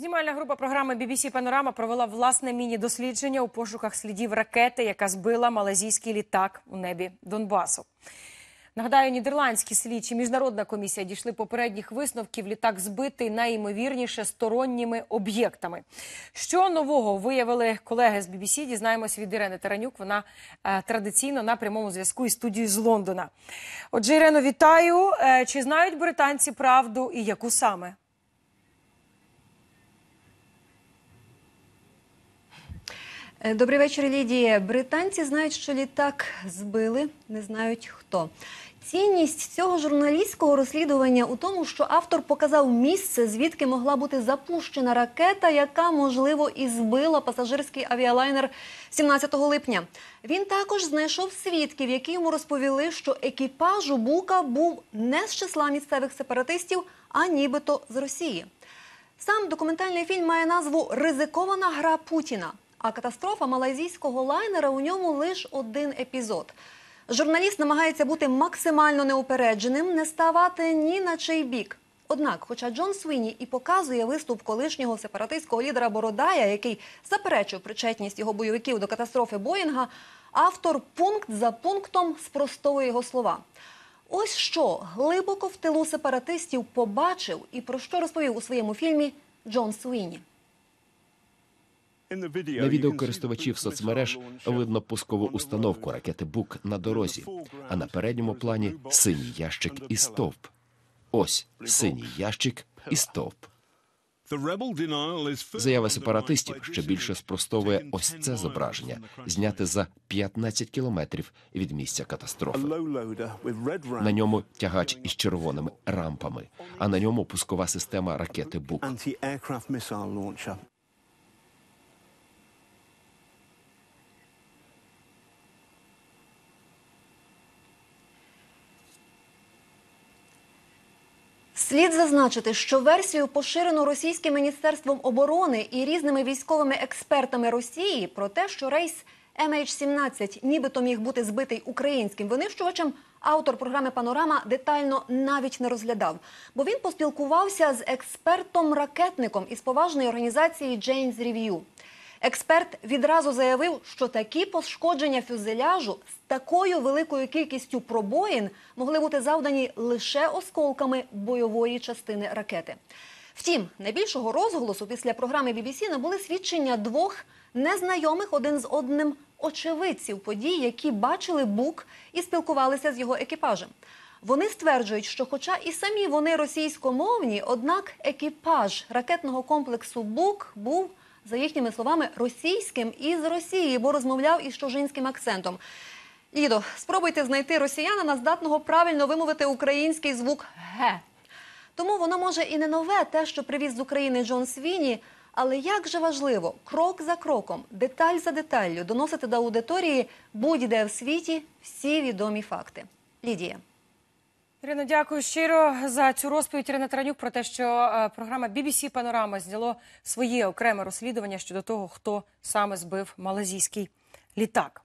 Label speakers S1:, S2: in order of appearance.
S1: Знімальна група програми BBC Панорама провела власне міні-дослідження у пошуках слідів ракети, яка збила малазійський літак у небі Донбасу. Нагадаю, нідерландські слідчі міжнародна комісія дійшли попередніх висновків. Літак збитий найімовірніше сторонніми об'єктами. Що нового виявили колеги з BBC, Дізнаємось від Ірени Таранюк. Вона е, традиційно на прямому зв'язку із студією з Лондона. Отже, Ірено, вітаю. Е, чи знають британці правду і яку саме?
S2: Добрий вечір, Лідія. Британці знають, що літак збили, не знають хто. Цінність цього журналістського розслідування у тому, що автор показав місце, звідки могла бути запущена ракета, яка можливо і збила пасажирський авіалайнер 17 липня. Він також знайшов свідків, які йому розповіли, що екіпаж у Бука був не з числа місцевих сепаратистів, а нібито з Росії. Сам документальний фільм має назву Ризикована гра Путіна. А катастрофа малайзійського лайнера у ньому лише один епізод. Журналіст намагається бути максимально неупередженим, не ставати ні на чий бік. Однак, хоча Джон Свіні і показує виступ колишнього сепаратистського лідера Бородая, який заперечив причетність його бойовиків до катастрофи Боїнга, автор пункт за пунктом спростовує його слова. Ось що глибоко в тилу сепаратистів побачив і про що розповів у своєму фільмі Джон Свіні.
S3: На відео користувачів соцмереж видно пускову установку ракети Бук на дорозі, а на передньому плані синій ящик і стовп. Ось синій ящик і стовп. Заява сепаратистів ще більше спростовує ось це зображення, зняте за 15 кілометрів від місця катастрофи. На ньому тягач із червоними рампами, а на ньому пускова система ракети Бук.
S2: Слід зазначити, що версію поширену російським міністерством оборони і різними військовими експертами Росії про те, що рейс MH17 нібито міг бути збитий українським винищувачем, автор програми Панорама детально навіть не розглядав, бо він поспілкувався з експертом-ракетником із поважної організації Jane's Review. Експерт відразу заявив, що такі пошкодження фюзеляжу з такою великою кількістю пробоїн могли бути завдані лише осколками бойової частини ракети. Втім, найбільшого розголосу після програми BBC набули свідчення двох незнайомих один з одним очевидців подій, які бачили Бук і спілкувалися з його екіпажем. Вони стверджують, що, хоча і самі вони російськомовні, однак екіпаж ракетного комплексу Бук був за їхніми словами, російським із Росії, бо розмовляв із чужинським акцентом. Лідо, спробуйте знайти росіянина, здатного правильно вимовити український звук Г. Тому воно може і не нове, те, що привіз з України Джон Свіні, але як же важливо, крок за кроком, деталь за деталлю доносити до аудиторії будь-де в світі всі відомі факти. Лідія.
S1: Ірино, дякую щиро за цю розповідь Ірина Таранюк про те, що е, програма BBC Панорама зняло своє окреме розслідування щодо того, хто саме збив малазійський літак.